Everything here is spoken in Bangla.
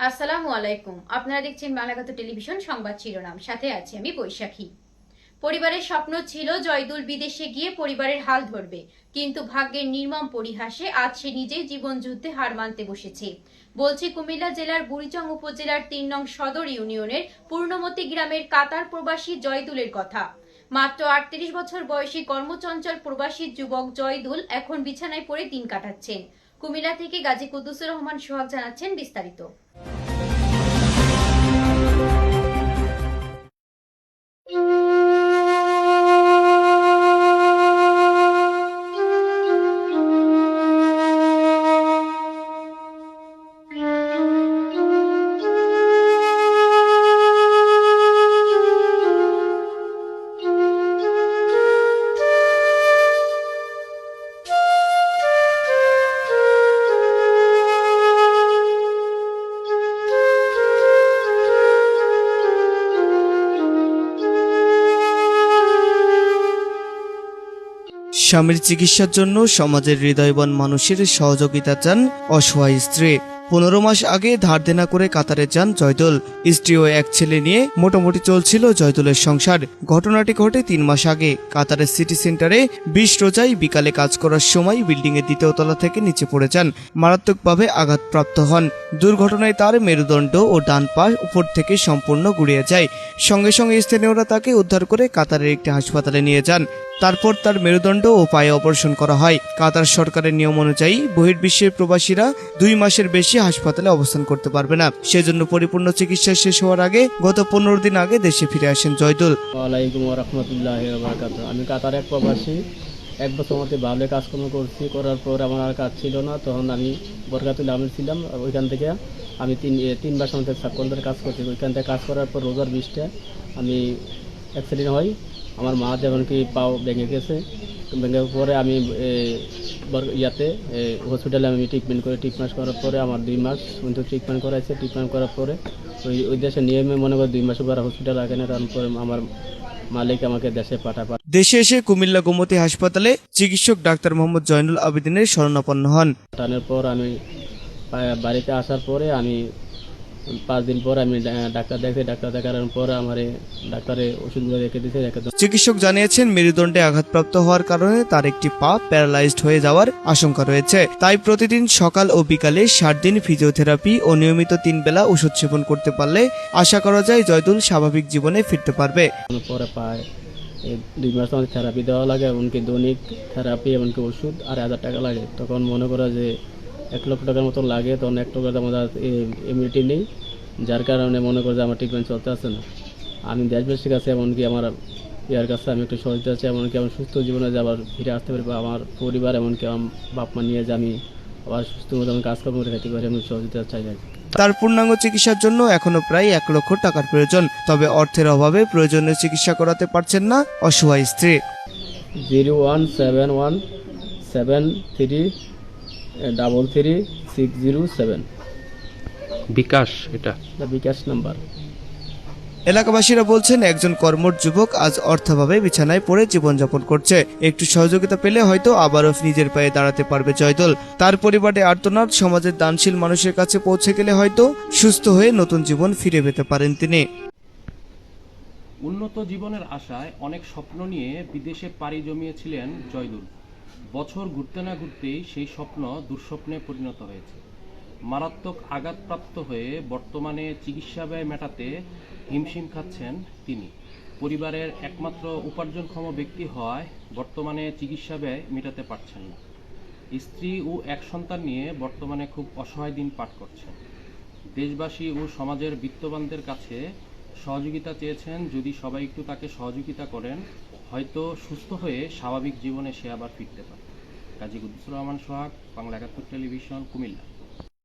আসসালামু আলাইকুম। আপনারা দেখছেন বাংলাগত টেলিভিশন, সংবাদ শিরোনাম। সাথে আছি আমি বৈশাখী। পরিবারের স্বপ্ন ছিল জয়দুল বিদেশে গিয়ে পরিবারের হাল ধরবে, কিন্তু ভাগ্যের নির্মম পরিহাসে আজ সে নিজেই জীবন যুদ্ধে হার মানতে বসেছে। বলছি, কুমিল্লা জেলার বুড়িচং উপজেলার তিন নং সদর ইউনিয়নের পূর্ণমতি গ্রামের কাতার প্রবাসী জয়দুলের কথা। মাত্র আটত্রিশ বছর বয়সী কর্মচঞ্চল প্রবাসী যুবক জয়দুল এখন বিছানায় পড়ে দিন কাটাচ্ছেন। কুমিল্লা থেকে গাজী কুদ্দুসুর রহমান সোহাগ জানাচ্ছেন বিস্তারিত। স্বামীর চিকিৎসার জন্য সমাজের হৃদয়বান মানুষের সহযোগিতা চান অসহায় স্ত্রী। পনেরো মাস আগে ধার দেনা করে কাতারে যান জয়দুল। স্ত্রী ও এক ছেলে নিয়ে মোটামুটি চলছিল জয়দুলের সংসার। ঘটনাটি ঘটে তিন মাস আগে। কাতারের সিটি সেন্টারে বিশ রোজাই বিকালে কাজ করার সময় বিল্ডিং এর দ্বিতীয় তলা থেকে নিচে পড়ে যান। মারাত্মকভাবে আঘাতপ্রাপ্ত হন। দুর্ঘটনায় তার মেরুদণ্ড ও ডান পা উপর থেকে সম্পূর্ণ গুড়িয়ে যায়। সঙ্গে সঙ্গে স্থানীয়রা তাকে উদ্ধার করে কাতারের একটি হাসপাতালে নিয়ে যান। তারপর তার মেরুদণ্ড ও পায়ে অপারেশন করা হয়। কাতার সরকারের নিয়ম অনুযায়ী বহির্বিশ্বের প্রবাসীরা দুই মাসের বেশি হাসপাতালে অবস্থান করতে পারবে না। সেজন্য পরিপূর্ণ চিকিৎসা শেষ হওয়ার আগে গত পনেরো দিন আগে দেশে ফিরে আসেন জয়দুল। আমি কাতার এক প্রবাসী। এক বছর মধ্যে ভালো কাজকর্ম করছি। করার পর আমার আর কাজ ছিল না। তখন আমি বরকাতুল আমির ছিলাম। ওইখান থেকে আমি তিন তিন মাস মধ্যে সাবকন্ডার কাজ করছি। ওইখান থেকে কাজ করার পর রোজার বিশটা আমি অ্যাক্সিডেন্ট হই। আমার মা যেমন কি পাও ভেঙে গেছে ভেঙে পরে আমি ইয়াতে হসপিটালে আমি ট্রিটমেন্ট করে। ট্রিটমেন্ট করার পরে আমার দুই মাস কিন্তু ট্রিটমেন্ট করাইছে। ট্রিটমেন্ট করার পরে ওই ওই দেশে নিয়মে মনে করি দুই মাস পর হসপিটাল আগে না তারপরে আমার মালিক আমাকে দেশে পাঠা পাঠায় দেশে এসে কুমিল্লা গোমতী হাসপাতালে চিকিৎসক ডাক্তার মোহাম্মদ জয়নুল আবেদিনের শরণাপন্ন হন। পাঠানোর পর আমি বাড়িতে আসার পরে আমি পাঁচ দিন পর আমি ডাক্তার দেখছি ডাক্তার দেখানোর পর আমার ডাক্তারে ওষুধগুলো রেখে দিয়েছে চিকিৎসক জানিয়েছেন মেরুদণ্ডে আঘাতপ্রাপ্ত হওয়ার কারণে তার একটি পা প্যারালাইজড হয়ে যাওয়ার আশঙ্কা রয়েছে। তাই প্রতিদিন সকাল ও বিকালে ষাট দিন ফিজিওথেরাপি ও নিয়মিত তিন বেলা ওষুধ সেবন করতে পারলে আশা করা যায় জয়দুল স্বাভাবিক জীবনে ফিরতে পারবে। পরে পায় দুই মাস আমাদের থেরাপি দেওয়া লাগে এমনকি দৈনিক থেরাপি এমনকি ওষুধ আর হাজার টাকা লাগে। তখন মনে করা যে এক লক্ষ টাকার মতো লাগে তখন এক টাকার আমাদের ইমিউনিটি নেই। যার কারণে মনে করে যে আমার ট্রিটমেন্ট চলতে আসে না। আমি দেশবাসীর কাছে এমনকি আমার ইয়ার কাছে আমি একটু সহযোগিতা আছি এমনকি আমার সুস্থ জীবনে যে আবার ফিরে আসতে পারি বা আমার পরিবার এমনকি আমার বাপ মা নিয়ে যে আমি আবার সুস্থ মতো আমি কাজকর্ম করে খাইতে পারি আমি সহযোগিতা চাই আর কি। তার পূর্ণাঙ্গ চিকিৎসার জন্য এখনও প্রায় এক লক্ষ টাকার প্রয়োজন তবে অর্থের অভাবে প্রয়োজনীয় চিকিৎসা করাতে পারছেন না অসহায় স্ত্রী। Zero one seven one seven three double three six zero seven bKash এটা। বিকাশ নাম্বার এলাকাবাসীরা বলছেন একজন কর্মর যুবক আজ অর্থাভাবে বিছানায় পড়ে জীবনযাপন করছে। একটু সহযোগিতা পেলে হয়তো আবারও নিজের পায়ে দাঁড়াতে পারবে জয়দল। তার পরিবারে আর্তনাদ সমাজের দানশীল মানুষের কাছে পৌঁছে গেলে হয়তো সুস্থ হয়ে নতুন জীবন ফিরে পেতে পারেন তিনি। উন্নত জীবনের আশায় অনেক স্বপ্ন নিয়ে বিদেশে পাড়ি জমিয়েছিলেন জয়দুল। বছর ঘুরতে না ঘুরতেই সেই স্বপ্ন দুঃস্বপ্নে পরিণত হয়েছে। মারাত্মক আঘাতপ্রাপ্ত হয়ে বর্তমানে চিকিৎসা ব্যয় মেটাতে হিমশিম খাচ্ছেন তিনি। পরিবারের একমাত্র উপার্জনক্ষম ব্যক্তি হওয়ায় বর্তমানে চিকিৎসা ব্যয় মেটাতে পারছেন না। স্ত্রী ও এক সন্তান নিয়ে বর্তমানে খুব অসহায় দিন পার করছেন। দেশবাসী ও সমাজের বিত্তবানদের কাছে সহযোগিতা চেয়েছেন, যদি সবাই একটু তাকে সহযোগিতা করেন, হয়তো সুস্থ হয়ে স্বাভাবিক জীবনে সে আবার ফিরতে পারে। কাজী কুদ্দুসুর রহমান সোহাগ, বাংলা একাত্তর টেলিভিশন, কুমিল্লা।